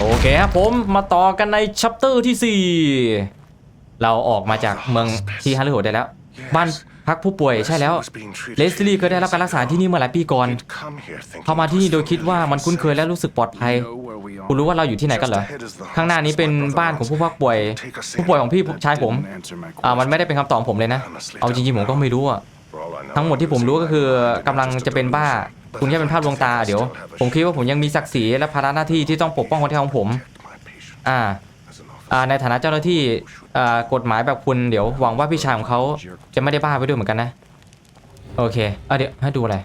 โอเคครับผมมาต่อกันในชัปเตอร์ที่ 4 เราออกมาจากเมืองที่ฮาริโฮได้แล้ว บ้านพักผู้ป่วยใช่แล้วเลสลี่เคยได้รับการรักษาที่นี่เมื่อหลายปีก่อนเข้ามาที่นี่โดยคิดว่ามันคุ้นเคยและรู้สึกปลอดภัยคุณรู้ว่าเราอยู่ที่ไหนกันเหรอ ข้างหน้านี้เป็นบ้านของผู้พักป่วย ผู้ป่วยของพี่ชายผมอ่ามันไม่ได้เป็นคำตอบของผมเลยนะ เอาจริงๆผมก็ไม่รู้อะทั้งหมดที่ผมรู้ก็คือกำลังจะเป็นบ้า คุณแค่เป็นภาพลวงตาเดี๋ยว ผมคิดว่าผมยังมีศักดิ์ศรีและภาระหน้าที่ที่ต้องปกป้องคนไทยของผม อ่าอ่าในฐานะเจ้าหน้าที่อ่ากฎหมายแบบคุณเดี๋ยวหวังว่าพี่ชายของเขาจะไม่ได้บ้าไปด้วยเหมือนกันนะ โอเคอะเดี๋ยวให้ดูอะไร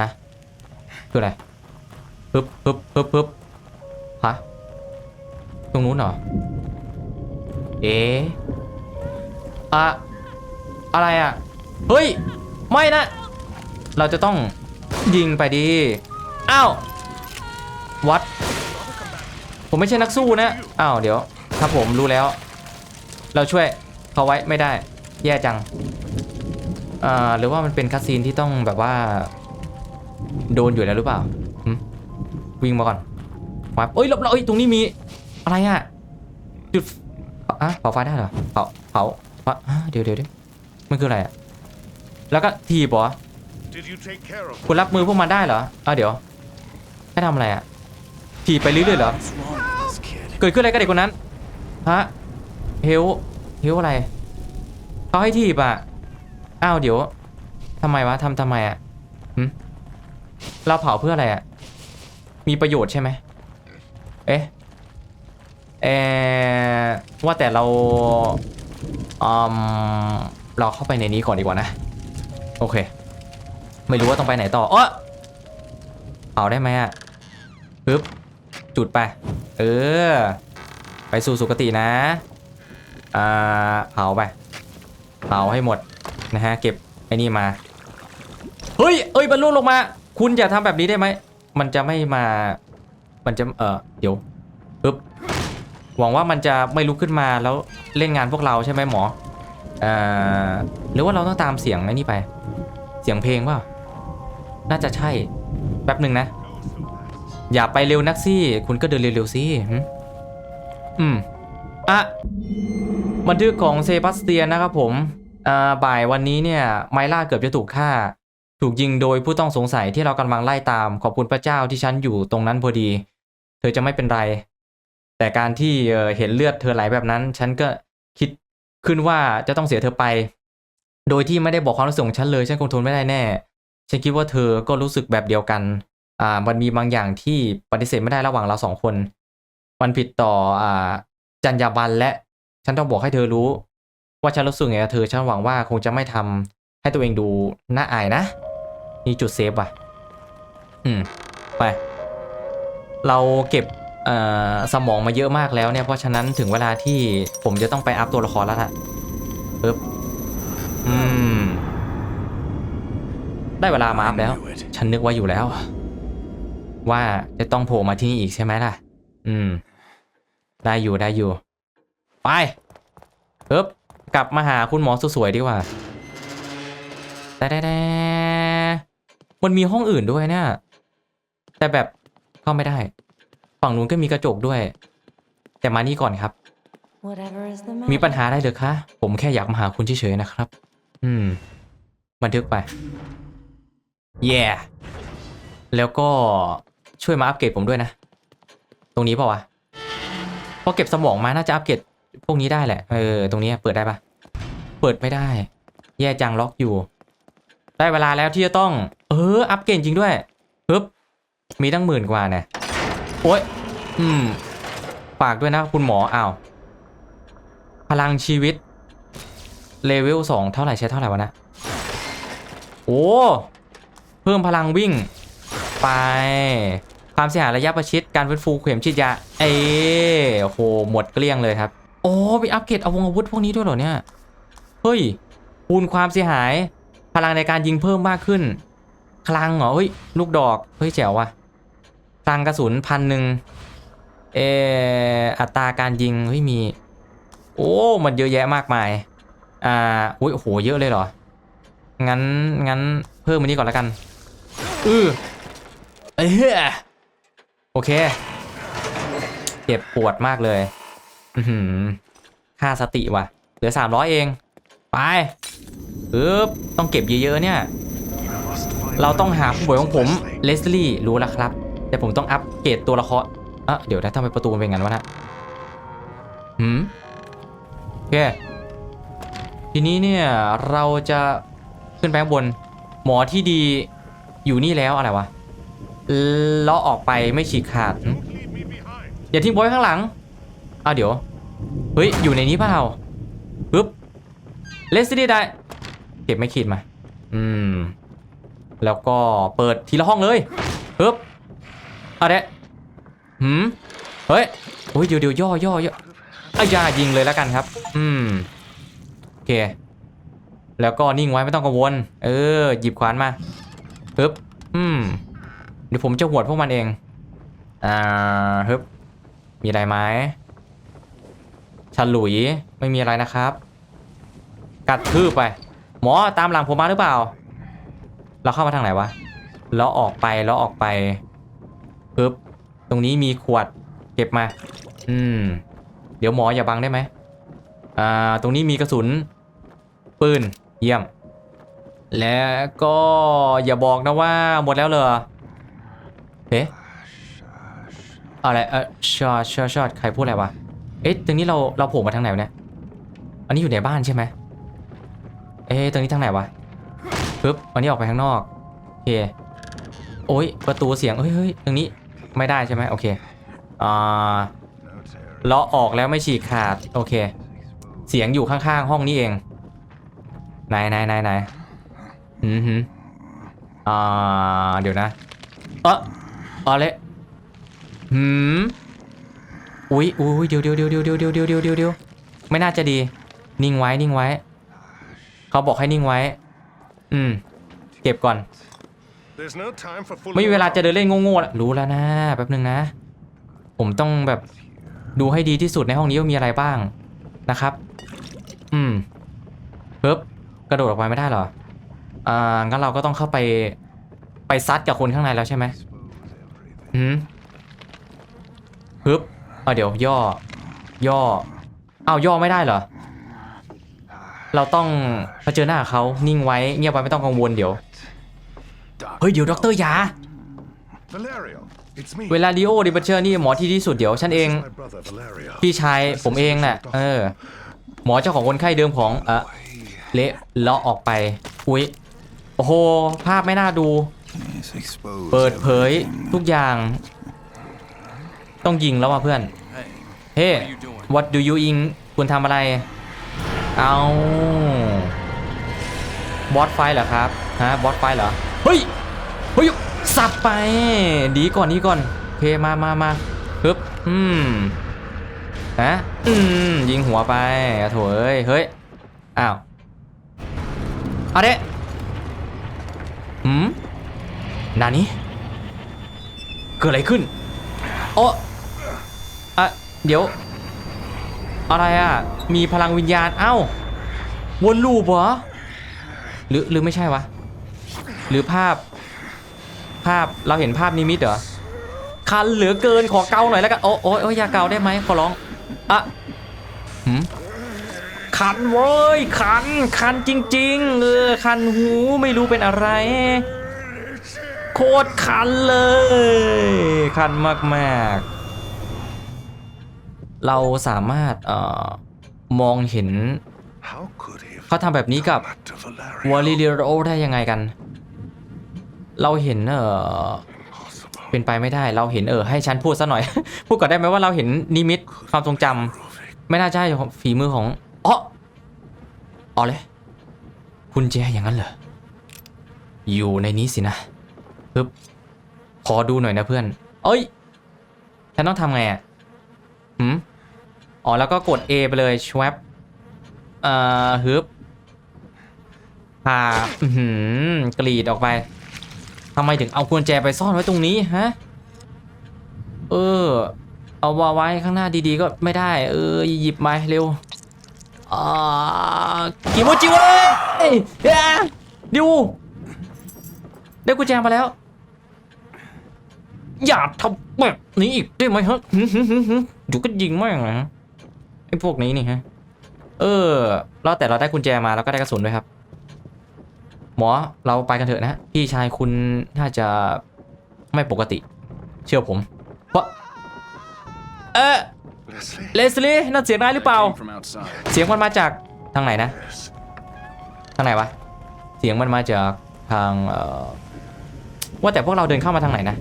ฮะดูอะไรปึ๊บปึ๊บปึ๊บปึ๊บฮะตรงนู้นเหรอเอ๊ะอะอะไรอะ เฮ้ย ไม่นะ เราจะต้อง ยิงไปดีอ้าววัด ผมไม่ใช่นักสู้นะอ้าวเดี๋ยวถ้าผมรู้แล้ว เราช่วยเขาไว้ไม่ได้ แย่จังอ่าหรือว่ามันเป็นคัสซีนที่ต้องแบบว่า โดนอยู่แล้วหรือเปล่าวิ่งมาก่อนวับเอ้ยหลบเราเอ้ยตรงนี้มี อะไรอะจุดอะเผาไฟได้เหรอเผาเผาเผาอะเดี๋ยวเดี๋ยวเดี๋ยวมันคืออะไรอะแล้วก็ทีบเหรอ คุณรับมือพวกมันได้เหรออะเดี๋ยวให้ทำอะไรอะถีบไปเรื่อยๆเหรอ เกิดขึ้นอะไรกับเด็กคนนั้น ฮะ เฮล เฮลอะไร เขาให้ทีบอะ อ้าวเดี๋ยวทำไมวะทำทำไมอะเราเผาเพื่ออะไรอะ มีประโยชน์ใช่ไหม เอ๊ะ เออว่าแต่เราอืมเราเข้าไปในนี้ก่อนดีกว่านะ โอเค ไม่รู้ว่าต้องไปไหนต่อเออเผาได้ไหมอะปึ๊บจุดไป เออ ไปสู่สุคตินะ อ่าเผาไป เผาให้หมดนะฮะ เก็บไอ้นี่มา เฮ้ย เอ้ยบรรลุลงมา คุณอย่าทำแบบนี้ได้ไหม มันจะไม่มา มันจะ เออเดี๋ยวปึ๊บหวังว่ามันจะไม่ลุกขึ้นมาแล้วเล่นงานพวกเราใช่ไหมหมอ เอ่อ หรือว่าเราต้องตามเสียงไอ้นี่ไป เสียงเพลงเปล่า น่าจะใช่ แป๊บหนึ่งนะ อย่าไปเร็วนักสิคุณก็เดินเร็วๆสิอืมอะบันทึกของเซบาสเตียนนะครับผมอ่าบ่ายวันนี้เนี่ย ไมล่าเกือบจะถูกฆ่า ถูกยิงโดยผู้ต้องสงสัยที่เรากำลังไล่ตาม ขอบคุณพระเจ้าที่ฉันอยู่ตรงนั้นพอดี เธอจะไม่เป็นไร แต่การที่เอ่อเห็นเลือดเธอไหลแบบนั้น ฉันก็คิดขึ้นว่าจะต้องเสียเธอไป โดยที่ไม่ได้บอกความรู้สึกของฉันเลย ฉันคงทนไม่ได้แน่ ฉันคิดว่าเธอก็รู้สึกแบบเดียวกัน อ่า มันมีบางอย่างที่ปฏิเสธไม่ได้ระหว่างเราสองคน มันผิดต่อ อ่า จรรยาบรรณและ ฉันต้องบอกให้เธอรู้ ว่าฉันรู้สึกไงกับเธอ ฉันหวังว่าคงจะไม่ทำให้ตัวเองดูน่าอายนะ นี่จุดเซฟว่ะ อืม ไป เราเก็บอ่อสมองมาเยอะมากแล้วเนี่ย เพราะฉะนั้นถึงเวลาที่ผมจะต้องไปอัพตัวละครแล้วล่ะปึ๊บอืม ได้เวลามาอัพแล้ว ฉันนึกว่าอยู่แล้ว ว่าจะต้องโผล่มาที่นี่อีกใช่ไหมล่ะ อืม ได้อยู่ได้อยู่ ไปปึ๊บกลับมาหาคุณหมอสวยๆดีกว่าแต่แต่มันมีห้องอื่นด้วยเนี่ย แต่แบบเข้าไม่ได้ ฝั่งนู้นก็มีกระจกด้วย แต่มานี่ก่อนครับ มีปัญหาอะไรเหรือคะ ผมแค่อยากมาหาคุณเฉยๆนะครับ อืม บันทึกไป แย่แล้วก็ช่วยมาอัปเกรดผมด้วยนะ ตรงนี้เปล่าวะพอเก็บสมองมาน่าจะอัปเกรดพวกนี้ได้แหละ เออ ตรงนี้เปิดได้ปะเปิดไม่ได้ แย่จังล็อกอยู่ ได้เวลาแล้วที่จะต้อง เออ อัปเกรดจริงด้วยปึ๊บ มีตั้งหมื่นกว่าเนี่ยโอ้ยอืม ฝากด้วยนะคุณหมออ้าวพลังชีวิต เลเวลสองเท่าไหร่ใช้เท่าไหร่วะนะ โอ้ พิ่มพลังวิ่ง ไป ความเสียหายระยะประชิดการฟื้นฟูเข็มฉีดยา เอ้โอ้โหหมดเกลี้ยงเลยครับ โอ้ไปอัปเกรดเอาวงอาวุธพวกนี้ด้วยเหรอเนี่ย เฮ้ยคูณความเสียหาย พลังในการยิงเพิ่มมากขึ้น คลังเหรอ เฮ้ย ลูกดอก เฮ้ยแจ๋วว่ะคลังกระสุนพันหนึ่งเอออัตราการยิงเฮ้ยมี โอ้ มันเยอะแยะมากมาย อ่าอุ้ยโอ้โห เยอะเลยเหรอ งั้น งั้น เพิ่มมันนี้ก่อนแล้วกัน อือเอ้ยโอเค เจ็บปวดมากเลยอือหือค่าสติว่ะ เหลือ300เอง ไปปึ๊บต้องเก็บเยอะๆเนี่ย เราต้องหาผู้ป่วยของผมเลสลี่รู้แล้วครับ แต่ผมต้องอัปเกรดตัวละครอะเดี๋ยวนะทำไมประตูมันเป็นงั้นวะนะหืมโอเคทีนี้เนี่ยเราจะขึ้นไปข้างบน หมอที่ดี อยู่นี่แล้วอะไรวะเลาะออกไปไม่ฉีกขาดอย่าทิ้งบอยข้างหลังอ้าวเดี๋ยว เฮ้ย อยู่ในนี้เปล่าปึ๊บเลสลี่ได้ เก็บไม่ขีดมา อืม แล้วก็เปิดทีละห้องเลยปึ๊บอาเดะหืม เฮ้ยโอ้ยเดี๋ยวเดี๋ยวย่อย่อย่ออายายิงเลยแล้วกันครับ อืม โอเค แล้วก็นิ่งไว้ไม่ต้องกังวล เออ หยิบขวานมา ปึ๊บอืมเดี๋ยวผมจะหวดพวกมันเอง อ่าฮึบมีอะไรไหมฉลุยไม่มีอะไรนะครับ กัดทืบไป หมอตามหลังผมมาหรือเปล่า เราเข้ามาทางไหนวะแล้วออกไปแล้วออกไปปึ๊บตรงนี้มีขวดเก็บมา อืม เดี๋ยวหมออย่าบังได้ไหมอ่า ตรงนี้มีกระสุน ปืน เยี่ยม แล้วก็อย่าบอกนะว่าหมดแล้วเหรอเอ๊ะอะไรเออชอตชอตชอตใครพูดอะไรวะเอ๊ะตรงนี้เราเราโผล่มาทางไหนวะเนี่ยอันนี้อยู่ในบ้านใช่ไหมเอ๊ะตรงนี้ทางไหนวะปึ๊บอันนี้ออกไปข้างนอกโอเคโอ้ยประตูเสียงเฮ้ยเฮ้ยตรงนี้ไม่ได้ใช่ไหมโอเคอ่าเลาะออกแล้วไม่ฉีกขาดโอเค เสียงอยู่ข้างๆห้องนี้เองไหนไหนไหนไหน อืมฮึอ่า เดี๋ยวนะ เออเอาเลยหืม อุ้ยอุ้ยเดี๋ยวเดี๋ยวเดี๋ยวเดี๋ยวเดี๋ยวเดี๋ยวเดี๋ยวเดี๋ยวเดี๋ยวไม่น่าจะดี นิ่งไว้ นิ่งไว้ เขาบอกให้นิ่งไว้ อืม เก็บก่อน ไม่มีเวลาจะเดินเล่นโง่ๆแล้วรู้แล้วนะ แป๊บนึงนะ ผมต้องแบบดูให้ดีที่สุดในห้องนี้ว่ามีอะไรบ้างนะครับ อืมปึ๊บกระโดดออกไปไม่ได้เหรอ อ่างั้นเราก็ต้องเข้าไปไปซัดกับคนข้างในแล้วใช่ไหมอืมปึ๊บเอาเดี๋ยวย่อ ย่ออ้าย่อไม่ได้เหรอ เราต้องเผชิญหน้าเขานิ่งไว้เงียบไว้ไม่ต้องกังวลเดี๋ยว เฮ้ยเดี๋ยวด็อกเตอร์ยา เวลาดิโอดิบัเชอร์นี่หมอที่ดีที่สุดเดี๋ยวฉันเอง พี่ชายผมเองน่ะ เออ หมอเจ้าของคนไข้เดิมของเออเละเลาะออกไป อุ๊ย โอ้โห ภาพไม่น่าดู Yes, expose เปิดเผย everything. ทุกอย่าง ต้องยิงแล้วว่ะเพื่อน เฮ้ what do you ing คุณทำอะไร เอาบอสไฟเหรอครับ ฮะ บอสไฟเหรอ เฮ้ย เฮ้ย สับไป ดีก่อนดีก่อนโอเคมามามาปึ๊บ อืมฮะอืมยิงหัวไปอะโถเอ้ย เฮ้ย อ้าว เอาเด้ หืมนานี้ เกิดอะไรขึ้น โอ้อะเดี๋ยว อะไรอะ มีพลังวิญญาณ เอ้า วนลูปเหรอ หรือหรือไม่ใช่วะ หรือภาพ ภาพเราเห็นภาพนิมิตเหรอ คันเหลือเกินขอเกาหน่อยแล้วกัน โอ้โอ้ยโอ้ยอย่าเกาได้ไหมขอร้องอะหืม คันเว้ยคันคันจริงๆเออคันหูไม่รู้เป็นอะไร โคตรคันเลย คันมากๆ เราสามารถเอ่อมองเห็นเขาทำแบบนี้กับวอลลิเโอได้ยังไงกัน เราเห็นเออเป็นไปไม่ได้เราเห็นเออให้ฉันพูดซะหน่อย พูดก่อนได้ไหมว่าเราเห็นนิมิตความทรงจำไม่น่าใช่ฝีมือของ อ๋ออ๋อเลยคุณแจอย่างนั้นเหรอ อยู่ในนี้สินะปึ๊บขอดูหน่อยนะเพื่อน เอ้ย ฉันต้องทำไงอะหืมอ๋อ แล้วก็กด A ไปเลยชวบเอ่อฮึบผ่าหือกรีดออกไปทำไมถึงเอากุญแจไปซ่อนไว้ตรงนี้ฮะ เออ เอาวาไว้ข้างหน้าดีๆก็ไม่ได้ เออ หยิบมาเร็ว อ่ากิโมจิเว้ยเอ้ยเอ้ยดิวได้กุญแจมาแล้ว อย่าทำแบบนี้อีกได้ไหมฮะหึหึหึหึอยู่ก็ยิงแม่งนะไอ้พวกนี้นี่ฮะ เออเราแต่เราได้กุญแจมาแล้วก็ได้กระสุนด้วยครับ หมอเราไปกันเถอะนะพี่ชายคุณน่าจะไม่ปกติ เชื่อผม เพราะ เออ เลสลี่นั่นเสียงนายหรือเปล่า Came from outside. เสียงมันมาจากทางไหนนะ Yes. ทางไหนวะ เสียงมันมาจากทางเอ่อว่าแต่พวกเราเดินเข้ามาทางไหนนะ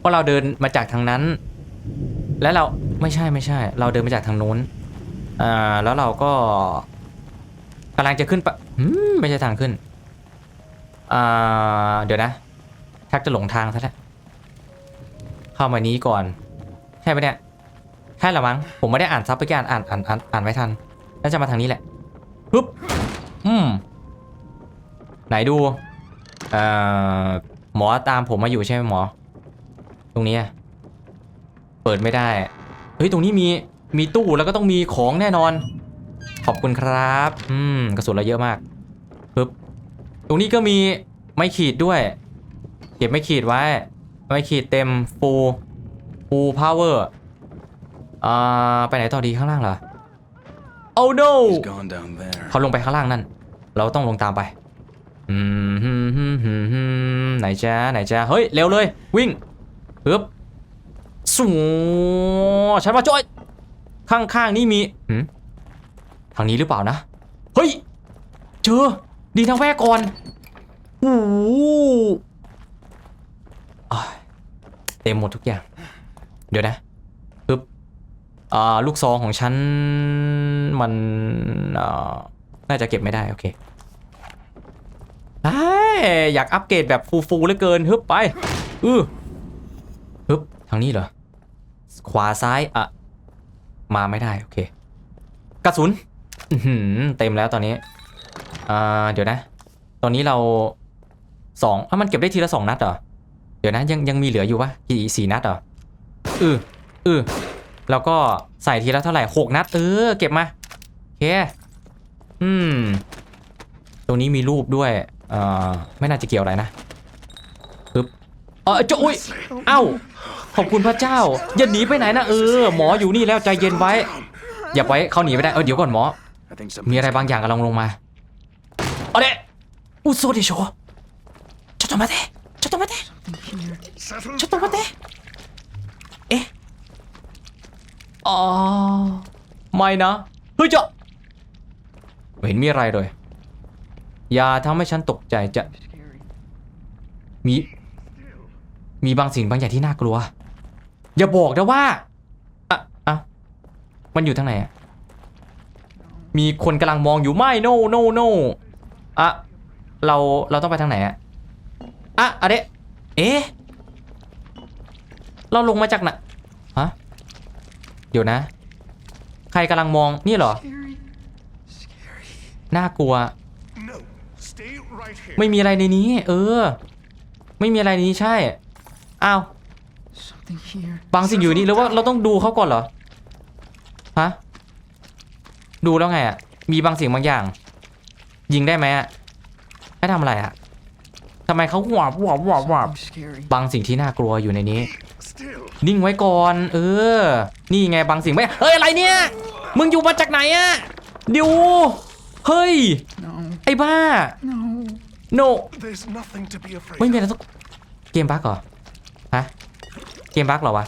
พวกเราเดินมาจากทางนั้น แล้วเราไม่ใช่ไม่ใช่ เราเดินมาจากทางนู้นอ่าแล้วเราก็กำลังจะขึ้นไปหืมไม่ใช่ทางขึ้นอ่าเดี๋ยวนะทักจะหลงทางซะแล้วเข้ามานี้ก่อน ใช่ปะเนี่ยใช่หรอมั้งผมไม่ได้อ่านซับไปแกอ่านอ่านอ่านอ่านอ่านไม่ทันน่าจะมาทางนี้แหละปึ๊บอืมไหนดูเอ่อหมอตามผมมาอยู่ใช่ไหมหมอ ตรงนี้เปิดไม่ได้เฮ้ยตรงนี้มีมีตู้แล้วก็ต้องมีของแน่นอน ขอบคุณครับ อืมกระสุนเราเยอะมากปึ๊บตรงนี้ก็มีไม่ขีดด้วย เก็บไม่ขีดไว้ ไม่ขีดเต็มฟู ฟูพาวเวอร์อ่าไปไหนต่อดีข้างล่างเหรอ Oh no He's gone down there. เขาลงไปข้างล่างนั่น เราต้องลงตามไปอืมฮึมฮึมฮึมฮึมไหนจ้าไหนจ้าเฮ้ย เร็วเลย วิ่งปึ๊บสูฉันมาช่วย ข้างๆนี่มีหืมทางนี้หรือเปล่านะ เฮ้ย เจอ ดีทางแวกก่อนโอ้โหอ้ายเต็มหมดทุกอย่าง เดี๋ยวนะปึ๊บอ่าลูกซองของฉันมันอ่าน่าจะเก็บไม่ได้โอเคเอ้ยอยากอัปเกรดแบบฟูๆเหลือเกินฮึบไปอือฮึบทางนี้เหรอ ขวาซ้ายอะ มาไม่ได้โอเค กระสุนอืเต็มแล้วตอนนี้อ่าเดี๋ยวนะ ตอนนี้เราสองอะมันเก็บได้ทีละสองนัดเหรอ เดี๋ยวนะยังยังมีเหลืออยู่ปะกี่สี่นัดเหรอ อืออือ แล้วก็ใส่ทีละเท่าไหร่หกนัด เออ เก็บมา โอเค อืม ตรงนี้มีรูปด้วยเอ่อไม่น่าจะเกี่ยวอะไรนะปึ๊บเออจะอุ้ย เอ้า ขอบคุณพระเจ้า อย่าหนีไปไหนนะ เออ หมออยู่นี่แล้วใจเย็นไว้ อย่าไปเขาหนีไม่ได้ เออ เดี๋ยวก่อนหมอ I think มี something. อะไรบางอย่างกำลังลงมาเอาเดะอุโซดิโชちょっと待てちょっと待て Settle ちょっと待って อ๋อไม่นะเฮ้ยจะไม่เห็นมีอะไรเลย อย่าทำให้ฉันตกใจจะ มี มีบางสิ่งบางอย่างที่น่ากลัว อย่าบอกนะว่าอะอะมันอยู่ทางไหนอะมีคนกำลังมองอยู่ไม่ no no no อะเราเราต้องไปทางไหนอะอะอะเดะเอ๊ะเราลงมาจากไหน เดี๋ยวนะ ใครกำลังมองนี่เหรอ น่ากลัว No. Stay right here. ไม่มีอะไรในนี้ เออ ไม่มีอะไรในนี้ใช่ อ้าว Something here. บางสิ่งอยู่นี่หรือว่าเราต้องดูเขาก่อนเหรอ ฮะ ดูแล้วไงอะ มีบางสิ่งบางอย่าง ยิงได้ไหมอะ ให้ทำอะไรอะทำไมเขาหวาบหวาบหวาบหวาบ Something scary. บางสิ่งที่น่ากลัวอยู่ในนี้ Still. นิ่งไว้ก่อน เออ นี่ไงบางสิ่งไม่เฮ้ยอะไรเนี่ย มึงอยู่มาจากไหนอะดิวเฮ้ย No. ไอ้บ้า No. โน There's nothing to be afraid ไม่มี of. อะไรต้องเกมบั๊กเหรอ ฮะ เกมบั๊กเหรอวะ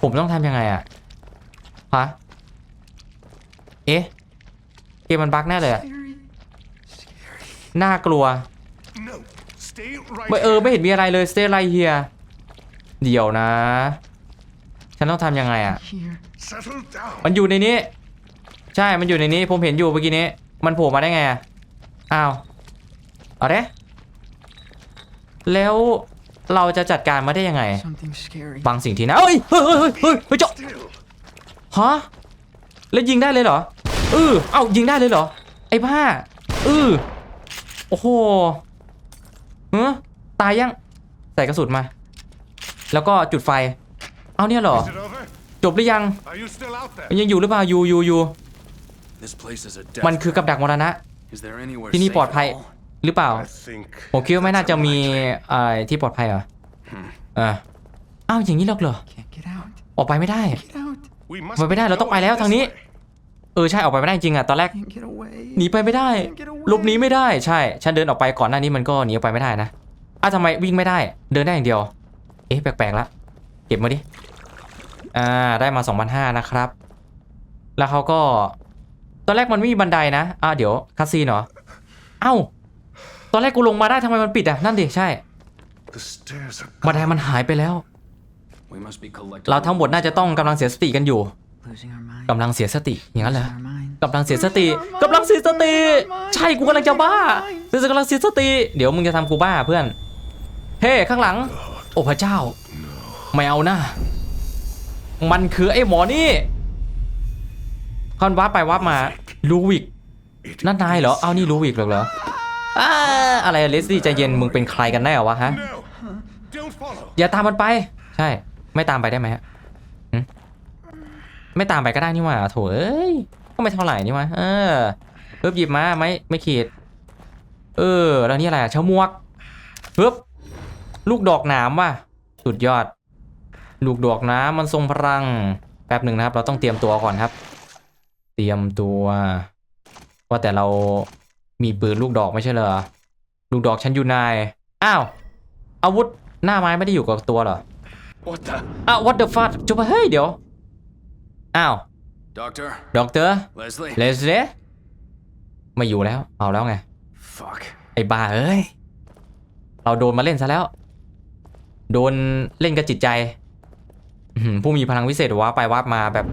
ผมต้องทำยังไงอะฮะ เอ๊ะ เกมมันบั๊กแน่เลยอะ Scary. น่ากลัว No. Stay right ไม่เออ here. ไม่เห็นมีอะไรเลย stay right here เดี๋ยวนะ ฉันต้องทำยังไงอะ Here. Settle down. มันอยู่ในนี้ ใช่ มันอยู่ในนี้ ผมเห็นอยู่เมื่อกี้นี้ มันโผล่มาได้ไงอะอ้าวเอาเด้แล้วเราจะจัดการมาได้ยังไง บางสิ่งที่นะเอ้ยเฮ้ย เฮ้ย เฮ้ย เฮ้ย เฮ้ยเจาะ Still. ฮะ แล้วยิงได้เลยเหรอเออเอ้ายิงได้เลยเหรอ ไอ้บ้าเออโอ้โหเฮ้ตายยัง ใส่กระสุนมา แล้วก็จุดไฟ เอาเนี่ยเหรอ Is it over? จบหรือยัง Are you still out there? มันยังอยู่หรือเปล่า อยู่อยู่อยู่ This place is a มัน death คือกับดักมรณะ trap. Is there anywhere ที่นี่ safe ปลอด at ภัย all? หรือเปล่า I think. ผมคิดว่าไม่น่าจะมี that's a right อะไรที่ปลอดภัยเหรออะอ้าวอย่างนี้หรอกเหรอ Can't get out. ออกไปไม่ได้ Get out. We must ไปไม่ได้ เราต้องไปแล้วทางนี้ เออใช่ออกไปไม่ได้จริงอะ ตอนแรก Can't get away. หนีไปไม่ได้หลบหนีไม่ได้ ใช่ ฉันเดินออกไปก่อนหน้านี้มันก็หนีออกไปไม่ได้นะอ้าวทำไมวิ่งไม่ได้ เดินได้อย่างเดียว เอ๊ะแปลกๆละเก็บมาดิ อ่าได้มา2,500นะครับ แล้วเขาก็ ตอนแรกมันไม่มีบันไดนะ อ่าเดี๋ยวคาซีนเหรอ เอ้า ตอนแรกกูลงมาได้ทำไมมันปิดอะ นั่นดิ ใช่ The stairs are บันไดมันหายไปแล้ว We must be collecting. เราทั้งหมดน่าจะต้องกำลังเสียสติกันอยู่ Losing our mind. กำลังเสียสติอย่างนั้นเหรอ Losing our mind. กำลังเสียสติกำลังเสียสติ ใช่กูกำลังจะบ้าเสียกำลังเสียสติ เดี๋ยวมึงจะทำกูบ้าเพื่อน เฮ้ข้างหลัง โอ้พระเจ้า ไม่เอานะ มันคือไอ้หมอนี่คอนวับไปวับมาลูวิก It นั่นนายเหรอ เอานี่ลูวิกเหรอเหรออ่าอะไรเลสลี่ใจเย็นมึงเป็นใครกันแน่วะฮะ No! Don't follow! อย่าตามมันไป ใช่ ไม่ตามไปได้ไหมฮะหึไม่ตามไปก็ได้นี่หว่าโถเอ้ยก็ไม่เท่าไหร่นี่หว่าเออปึ๊บหยิบมาไม่ไม่ขีด เออ แล้วนี่อะไรอะชะมวกปึ๊บ ลูกดอกหนามว่ะ สุดยอด ลูกดอกน้ำมันทรงพลัง แป๊บหนึ่งนะครับ เราต้องเตรียมตัวก่อนครับ เตรียมตัว ว่าแต่เรามีปืนลูกดอกไม่ใช่เหรอ ลูกดอกฉันอยู่นาย อ้าว อาวุธหน้าไม้ไม่ได้อยู่กับตัวเหรอ What the? อ้าว what the fuck จุบเฮ้ยเดี๋ยว อ้าว Doctor, ด็อกเตอร์ Leslie. เลสเล่ไม่อยู่แล้ว เอาแล้วไง Fuck. ไอ้บ้าเอ้ย เราโดนมาเล่นซะแล้ว โดนเล่นกับจิตใจผู้มีพลังวิเศษว้าไปว้ามาแบบ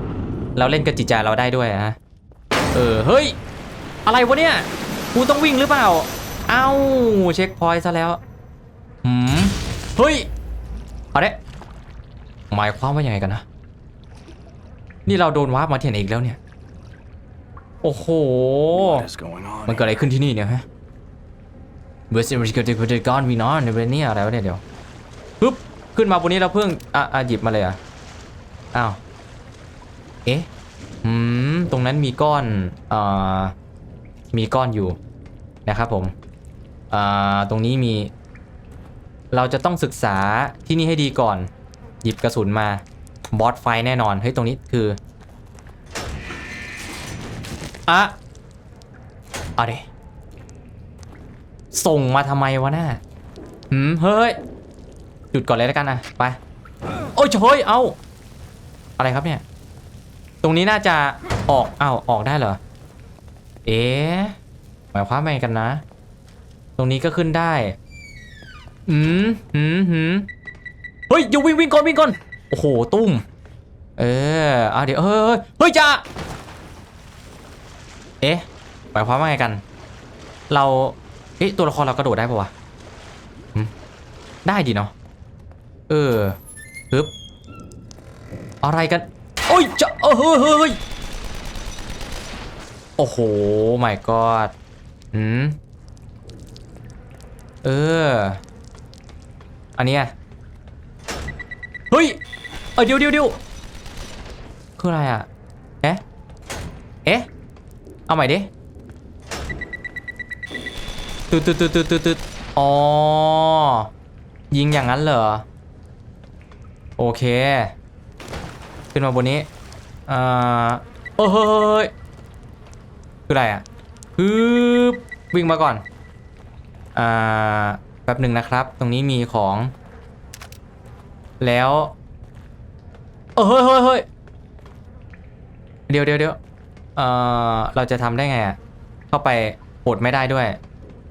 เราเล่นกับจิตใจเราได้ด้วยอะฮะเออเฮ้ย อะไรวะเนี่ยกูต้องวิ่งหรือเปล่า เอ้าเช็คพอยต์ซะแล้วหืมเฮ้ยเอาเด้หมายความว่ายังไงกันนะ นี่เราโดนวาร์ปมาเที่ไหนอีกแล้วเนี่ย โอ้โห มันเกิดอะไรขึ้นที่นี่เนี่ยฮะเบอร์ซิมิสเกิดเกิดก้อนวีนอนในเบรนี่อะไรวะเนี่ยเดี๋ยว ปึ๊บขึ้นมาบนนี้เราเพิ่งอะอะหยิบมาเลยอะอ้าวเอ๊ะอืมตรงนั้นมีก้อนอ่ามีก้อนอยู่นะครับผมอ่าตรงนี้มี เราจะต้องศึกษาที่นี่ให้ดีก่อน หยิบกระสุนมาบอสไฟแน่นอนเฮ้ยตรงนี้คืออะเอาดิส่งมาทำไมวะน่าหืมเฮ้ย หยุดก่อนเลยแล้วกันนะไปโอ้ยเฮ้ยเอาอะไรครับเนี่ย ตรงนี้น่าจะออกเอาออกได้เหรอ เอ๊หมายความว่าไงกันนะ ตรงนี้ก็ขึ้นได้อืมหืมหืมเฮ้ยอยู่วิ่งวิ่งก่อนวิ่งก่อนโอ้โหตุ้มเออเอาเดี๋ยวเฮ้ยเฮ้ยจ้าเอ๊ะหมายความว่าไงกัน เราเอ๊ะตัวละครเรากระโดดได้ปะวะได้ดิเนาะ ออฮึบอะไรกัน โอ้ยจะเออเฮ้ยเฮ้ยเฮ้ยโอ้โห my god หืมเออ อันเนี้ยเฮ้ย เออเดี๋ยวเดี๋ยวเดี๋ยวคืออะไรอะ เอ๊ะ เอ๊ะ เอาใหม่ดิตึ๊ดตึ๊ดตึ๊ดตึ๊ดตึ๊ดตึ๊ดอ๋อ ยิงอย่างนั้นเหรอ โอเค ขึ้นมาบนนี้อ่าโอ้เฮ้ยคืออะไรอะฮึบวิ่งมาก่อนอ่าแป๊บหนึ่งนะครับ ตรงนี้มีของ แล้วเออเฮ้ยเฮ้ยเฮ้ยเดี๋ยวเดี๋ยวเดี๋ยวเอ่อเราจะทำได้ไงอะ เข้าไปโหดไม่ได้ด้วย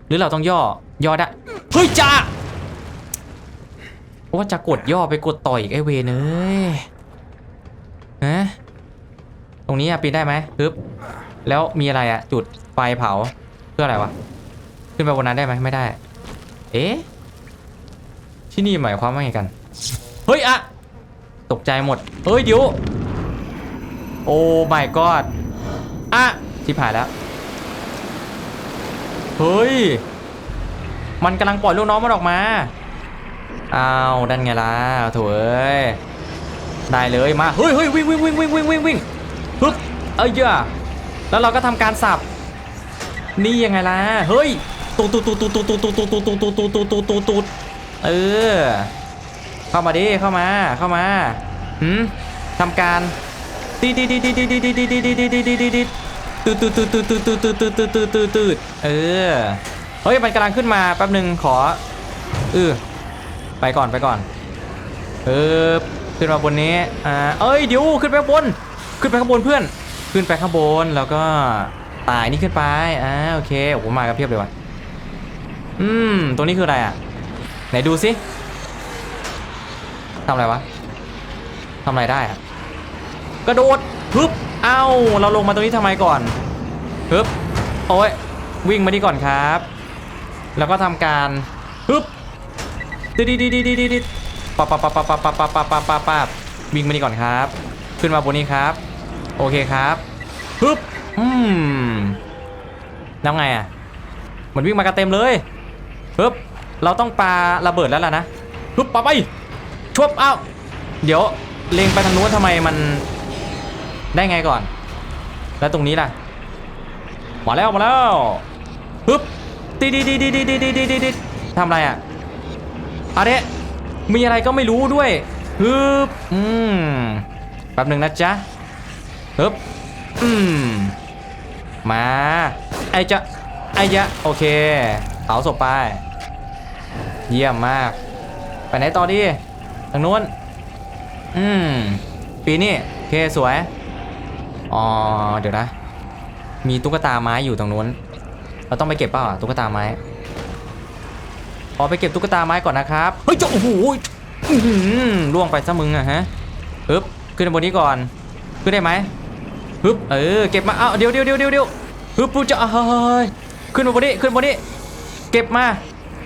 หรือเราต้องย่อ ย่อได้ เฮ้ยจ้า ว่าจะกดย่อไปกดต่อยอีกไอเวนเอ้ยฮะตรงนี้ปีนได้ไหมปึ๊บแล้วมีอะไรอะจุดไฟเผาเพื่ออะไรวะขึ้นไปบนนั้นได้ไหมไม่ได้ เอ๊ะที่นี่หมายความว่าไงกัน เฮ้ยอะตกใจหมด เฮ้ยเดี๋ยว โอ้ my god อะที่ผ่านแล้ว เฮ้ย มันกำลังปล่อยลูกน้องมันออกมา อ้าวดันไงล่ะโถเอ้ยได้เลยมาเฮ้ยเฮ้ยวิ่งวิ่งวิ่งวิ่งวิ่งวิ่งวิ่งปึ๊บเอ้ยเยอะแล้วเราก็ทำการสับนี่ยังไงล่ะเฮ้ยตูดตูดตูดตูดตูดตูดตูดตูดตูดตูดตูดตูดตูดตูดตูดเออเข้ามาดิเข้ามาเข้ามาหืมทำการตีดีดีดีดีดีดีดีดีดีดีดีดีดีตืดตืดตืดตืดตืดตืดตืดตืดตืดตืดตืดเออเฮ้ยมันกำลังขึ้นมาแป๊บหนึ่งขอเออ ไปก่อนไปก่อนเออขึ้นมาบนนี้อ่าเอ้ยเดี๋ยวขึ้นไปข้างบน ขึ้นไปข้างบนเพื่อน ขึ้นไปข้างบนแล้วก็ตายนี่ขึ้นไปอ่าโอเคโอ้โหมากันเพียบเลยว่ะอืมตรงนี้คืออะไรอะ ไหนดูสิทำอะไรวะทำอะไรได้อะกระโดดฮึบเอ้าเราลงมาตรงนี้ทำไมก่อนฮึบโอ้ยวิ่งมาดีก่อนครับ แล้วก็ทำการฮึบ ดิดิดิดิดิดิดิปับปับปับปับปับปับปับปับปับปับปับวิ่งมาดีก่อนครับ ขึ้นมาบนนี้ครับ โอเคครับฮึบอืมแล้วไงอะเหมือนวิ่งมากันเต็มเลยฮึบเราต้องปาระเบิดแล้วล่ะนะฮึบปาไปชวบเอ้าเดี๋ยวเล็งไปทางนู้นทำไมมันได้ไงก่อน แล้วตรงนี้ล่ะมาแล้วมาแล้วฮึบดีดีดีดีดีดีดีดีดีทำอะไรอะ อะไรมีอะไรก็ไม่รู้ด้วยฮึบอืมแป๊บหนึ่งนะจ๊ะฮึบอืมมาไอจะไอยะโอเคเผาศพไป เยี่ยมมาก ไปไหนต่อดีทางนู้นอืมปีนี้โอเคสวย อ๋อ เดี๋ยวนะ มีตุ๊กตาไม้อยู่ตรงนู้น เราต้องไปเก็บเปล่าตุ๊กตาไม้ ขอไปเก็บตุ๊กตาไม้ก่อนนะครับ เฮ้ยเจ้าโอ้โหอื้อหือล่วงไปซะมึงอะฮะฮึบขึ้นบนนี้ก่อน ขึ้นได้ไหมฮึบเออเก็บมาเอาเดี๋ยวเดี๋ยวเดี๋ยวเดี๋ยวเดี๋ยวฮึบปูจะเฮ้ยขึ้นมาบนนี้ขึ้นบนนี้ เก็บมา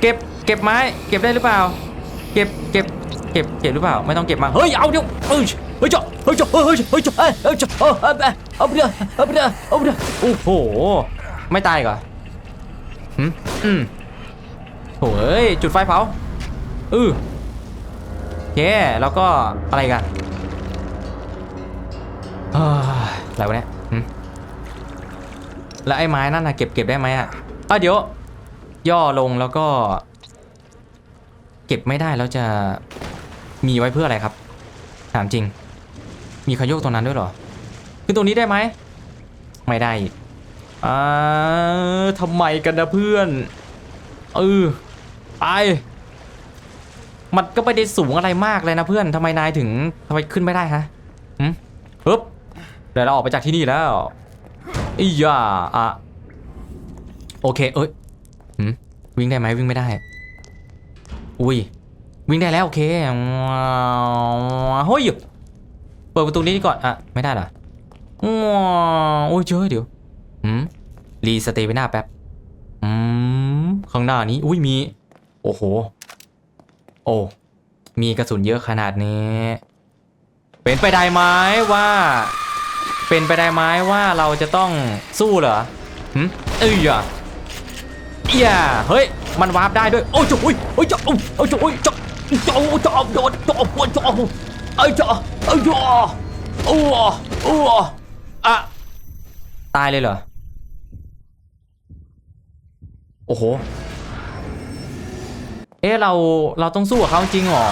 เก็บเก็บไม้ เก็บได้หรือเปล่า เก็บเก็บเก็บเก็บหรือเปล่า ไม่ต้องเก็บมาเฮ้ยเอาเดี๋ยวเฮ้ยเฮ้ยเจ้าเฮ้ยเจ้าเฮ้ยเฮ้ยเจ้าเฮ้ยเฮ้ยเจ้าเอาเอาไปเอาไปเถอะเอาไปเถอะเอาไปเถอะโอ้โหไม่ตายก่อหืมอืม โถ่เอ้ยจุดไฟเผาอืออเคแล้วก็อะไรกันอะไรวะเนี่ยแล้วไอ้ไม้นั่นนะเก็บเก็บได้ไหมอะอะเดี๋ยว ย่อลงแล้วก็ เก็บไม่ได้แล้วจะมีไว้เพื่ออะไรครับ ถามจริง มีขยโยกตรงนั้นด้วยหรอขึ้นตรงนี้ได้ไหมไม่ได้อ่าทำไมกันนะเพื่อนเออ ไป มันก็ไม่ได้สูงอะไรมากเลยนะเพื่อนทำไมนายถึงทำไมขึ้นไม่ได้ฮะหืมปึ๊บเดี๋ยวเราออกไปจากที่นี่แล้วอีย่าอะโอเค เอ้ยหืมวิ่งได้ไหมวิ่งไม่ได้ อุ้ย วิ่งได้แล้วโอเคว้าวเฮ้ยเปิดประตูนี้ก่อนอะไม่ได้เหรอว้าวโอ้ยเจอเดี๋ยวหืมรีสเตย์ไปหน้าแป๊บอืมข้างหน้านี้ อุ้ยมี โอ้โห โอ้ มีกระสุนเยอะขนาดนี้ เป็นไปได้ไหมว่า เป็นไปได้ไหมว่าเราจะต้องสู้เหรอหืมเอ้ยอะเอียเฮ้ย มันวาร์ปได้ด้วย โอ้จ้าอุ้ยโอ้ยจ้าโอ้ยโอ้ยจ้าโอ้ยจ้าจ้าจ้าโดนจ้าปวดจ้าเอ้ยจ้าเอ้ยจ้าโอ้โอ้อะตายเลยเหรอ โอ้โห อ๊ะเราเราต้องสู้กับเขาจริงเหรอ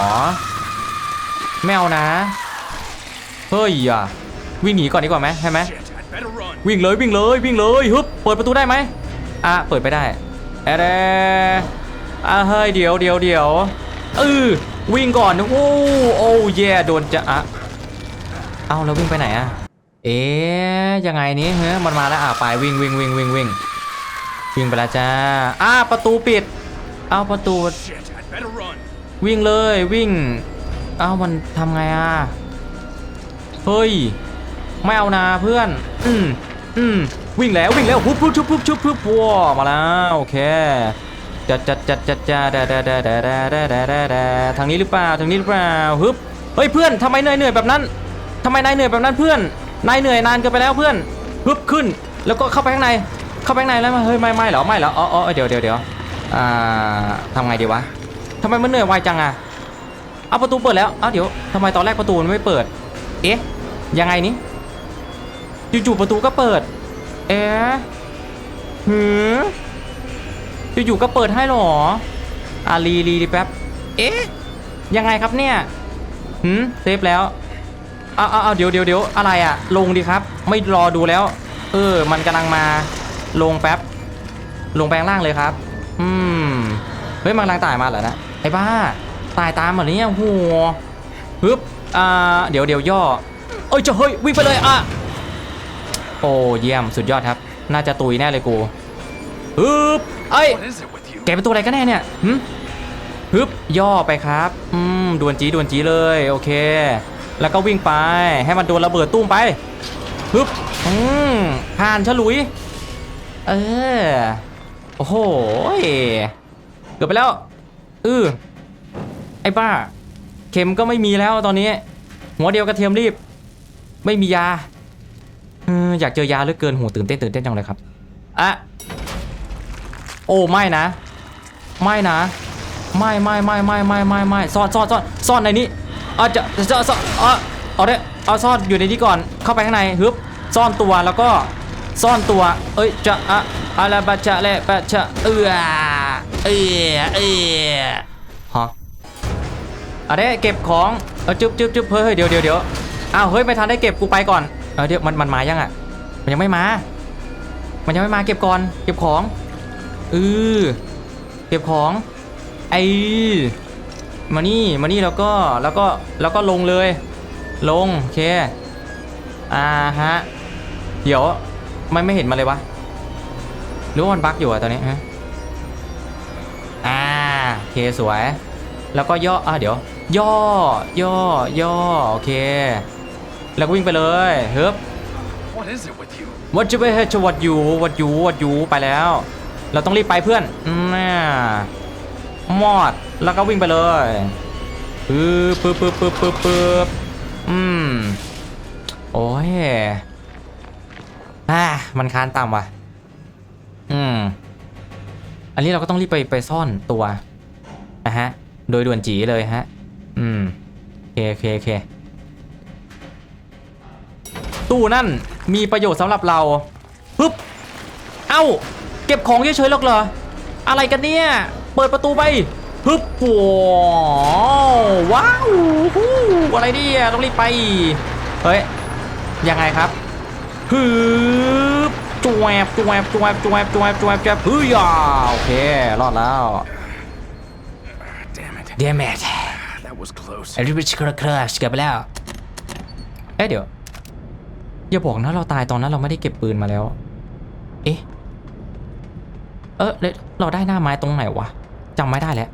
ไม่เอานะ เฮ้ยอะวิ่งหนีก่อนดีกว่าไหมใช่ไหมวิ่งเลยวิ่งเลยวิ่งเลยฮึบเปิดประตูได้ไหมอะเปิดไปได้แอดอะเฮ้ยเดี๋ยวเดี๋ยวเดี๋ยวเออวิ่งก่อนโอ้โอ้เย่โดนจะอะเอาแล้ววิ่งไปไหนอะเอ๊ะยังไงนี้เฮ้ยมันมาแล้วอะไปวิ่งวิ่งวิ่งวิ่งวิ่งวิ่งไปแล้วจ้าอะประตูปิด เอาประตู วิ่งเลยวิ่งเอ้ามันทำไงอะเฮ้ยไม่เอานาเพื่อน อืมอืมวิ่งแล้ววิ่งแล้วปุ๊บปุ๊บปุ๊บปุ๊บปุ๊บปุ๊บว้ามาแล้วโอเคจัดจัดจัดจัดจัดดาดาดาดาดาดาดาดาดาทางนี้หรือเปล่าทางนี้หรือเปล่าฮึบเฮ้ยเพื่อนทำไมเหนื่อยเหนื่อยแบบนั้นทำไมนายเหนื่อยแบบนั้นเพื่อนนายเหนื่อยนานเกินไปแล้วเพื่อนฮึบขึ้น แล้วก็เข้าไปข้างในเข้าไปข้างในแล้วมาเฮ้ยไม่ไม่หรอไม่หรออ๋ออ๋อเดี๋ยวเดี๋ยวเดี๋ยวอ่าทำไงดีวะ ทำไมมันเหนื่อยไวจังอะเอาประตูเปิดแล้ว เอาเดี๋ยวทำไมตอนแรกประตูมันไม่เปิด เอ๊ะ ยังไงนี่จู่ๆประตูก็เปิด เอ๊ะหือจู่ๆก็เปิดให้หรอ อะรีรีรีแป๊บ เอ๊ะ ยังไงครับเนี่ยหืมเซฟแล้วเอาเอาเอาเดี๋ยวเดี๋ยวเดี๋ยวอะไรอะลงดีครับ ไม่รอดูแล้ว เออ มันกำลังมา ลงแป๊บ ลงแปลงล่างเลยครับ อืม เฮ้ยมันกำลังตายมาเหรอนะ ไอ้บ้า ตายตามแบบนี้โอ้โหฮึบอ่าเดี๋ยวเดี๋ยวย่อเอ้ยจะเฮ้ยวิ่งไปเลยอะโอ้เยี่ยมสุดยอดครับ น่าจะตุยแน่เลยกูฮึบเอ้ย What is it with you? แกเป็นตัวอะไรกันแน่เนี่ยหึฮึบย่อไปครับอืมดวนจีดวนจีเลยโอเค แล้วก็วิ่งไปให้มันโดนระเบิดตุ้มไปฮึบอืมผ่านฉลุย เออโอ้โหยเกือบไปแล้ว เออไอ้บ้า เข็มก็ไม่มีแล้วตอนนี้ หัวเดียวกระเทียมรีบ ไม่มียาเอออยากเจอยาเหลือเกินหูตื่นเต้นตื่นเต้นจังเลยครับอะโอ้ไม่นะ ไม่นะ ไม่ไม่ไม่ไม่ไม่ไม่ไม่ซ่อนซ่อนซ่อนซ่อนในนี้เอาจะจะซ่อนเอาเอาเด้เอาซ่อนอยู่ในนี้ก่อนเข้าไปข้างในฮึบซ่อนตัวแล้วก็ซ่อนตัว เอ้ยจะอะ อะไรบะจะเลบะจะเอือเอือเอือฮะอาเด้เก็บของเอาจึ๊บจึ๊บจึ๊บเฮ้ยเฮเดี๋ยวเดี๋ยวเดี๋ยวอ้าวเฮ้ยไม่ทันได้เก็บกูไปก่อนเออเดี๋ยวมันมันมายังอะ มันยังไม่มา มันยังไม่มาเก็บก่อน เก็บของเออเก็บของไอ้มานี่มานี่แล้วก็แล้วก็แล้วก็ลงเลย ลงโอเคอ่าฮะเดี๋ยวมันไม่เห็นมาเลยวะ หรือว่ามันบั๊กอยู่อะตอนนี้ฮะอ่าโอเคสวย แล้วก็ย่ออะเดี๋ยว ย่อ ย่อ ย่อ โอเค แล้วก็วิ่งไปเลยเฮ้บ What is it with you? วัดจะไปเฮชวัดอยู่วัดอยู่วัดอยู่ไปแล้ว เราต้องรีบไปเพื่อนน่ามอดแล้วก็วิ่งไปเลยปึ๊บปึ๊บปึ๊บปึ๊บปึ๊บปึ๊บอืมโอ้ยอ่ามันคานต่ำว่ะ อืม อันนี้เราก็ต้องรีบไปไปซ่อนตัวนะฮะ โดยด่วนจีเลยฮะ อืมโอเคโอเคโอเค ตู้นั่นมีประโยชน์สำหรับเราฮึบเอ้า เก็บของเฉยๆหรอกเหรอ อะไรกันเนี่ย เปิดประตูไปฮึบว้าวว้าวหูอะไรเนี่ยต้องรีบไป เฮ้ย ยังไงครับฮึบ จวบจวบจวบจวบจวบจวบจวบฮึยาโอเค รอดแล้ว Damn it. เดียแมท That was close. ไอ้ริบิชคร์คร์ชเกิดไปแล้ว เอ๊ะเดี๋ยว อย่าบอกนะเราตายตอนนั้นเราไม่ได้เก็บปืนมาแล้ว เอ๊ะ เออแล้วเราได้หน้าไม้ตรงไหนวะจำไม่ได้แล้ว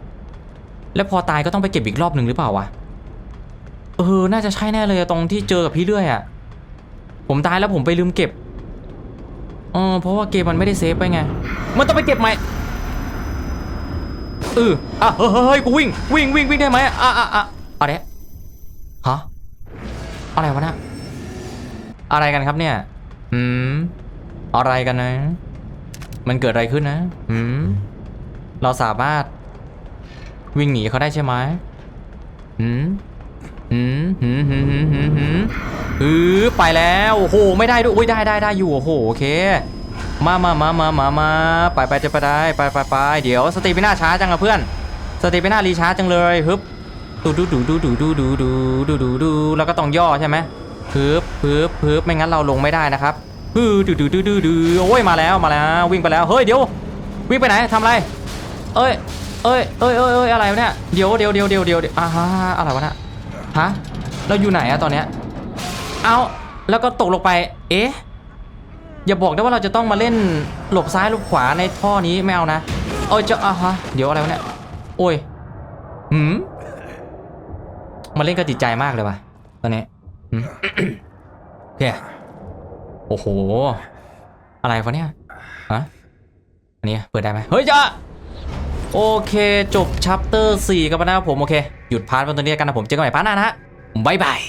แล้วพอตายก็ต้องไปเก็บอีกรอบหนึ่งหรือเปล่าวะ เออ น่าจะใช่แน่เลยอะตรงที่เจอกับพี่เรื่อยอะผมตายแล้วผมไปลืมเก็บเอ๋อเพราะว่าเกมมันไม่ได้เซฟไปไง มันต้องไปเก็บใหม่เอออะเฮ้ยกูวิ่งวิ่งวิ่งวิ่งได้ไหมอะอะอะอะไรฮะอะไรวะเนะอะไรกันครับเนี่ยอืมอะไรกันนะ มันเกิดอะไรขึ้นนะอืมเราสามารถวิ่งหนีเขาได้ใช่ไหมอืมอืมหืมหืมหืมหืม หืมอือไปแล้วโอ้โหไม่ได้ด้วยอุ้ยได้ได้ได้อยู่โอ้โหโอเค มามามามามามาไปไปจะไปได้ไปไปไปเดี๋ยวสติไม่น่าช้าจังอะเพื่อน สติไม่น่ารีช้าจังเลยฮึบดูดูดูดูดูดูดูดูดูดูดูแล้วก็ต้องย่อใช่ไหมฮึบฮึบฮึบไม่งั้นเราลงไม่ได้นะครับฮึดูดูดูดูดูโอ้ยมาแล้วมาแล้ววิ่งไปแล้วเฮ้ยเดี๋ยววิ่งไปไหนทำอะไร เอ้ยเอ้ยเอ้ยเอ้ยเอ้ยอะไรวะเนี่ยเดี๋ยวเดี๋ยวเดี๋ยวเดี๋ยวเดี๋ยวอ่าฮะอะไรวะเนี่ยฮะเราอยู่ไหนอะตอนเนี้ย เอาแล้วก็ตกลงไป เอ๊ะ อย่าบอกนะว่าเราจะต้องมาเล่นหลบซ้ายหลบขวาในท่อนี้ไม่เอานะเอ้ยจะอะฮะ เดี๋ยวอะไรวะเนี่ย โอ้ยหืมมาเล่นกับจิตใจมากเลยว่ะตอนนี้หืมโอเคโอ้โห อะไรวะเนี่ยฮะอันนี้เปิดได้ไหมเฮ้ยจ้าโอเค จบชัปเตอร์4กันไปนะครับผม โอเค หยุดพาร์ทวันตัวนี้กันนะผม เจอกันใหม่พาร์ทหน้านะฮะบ๊ายบาย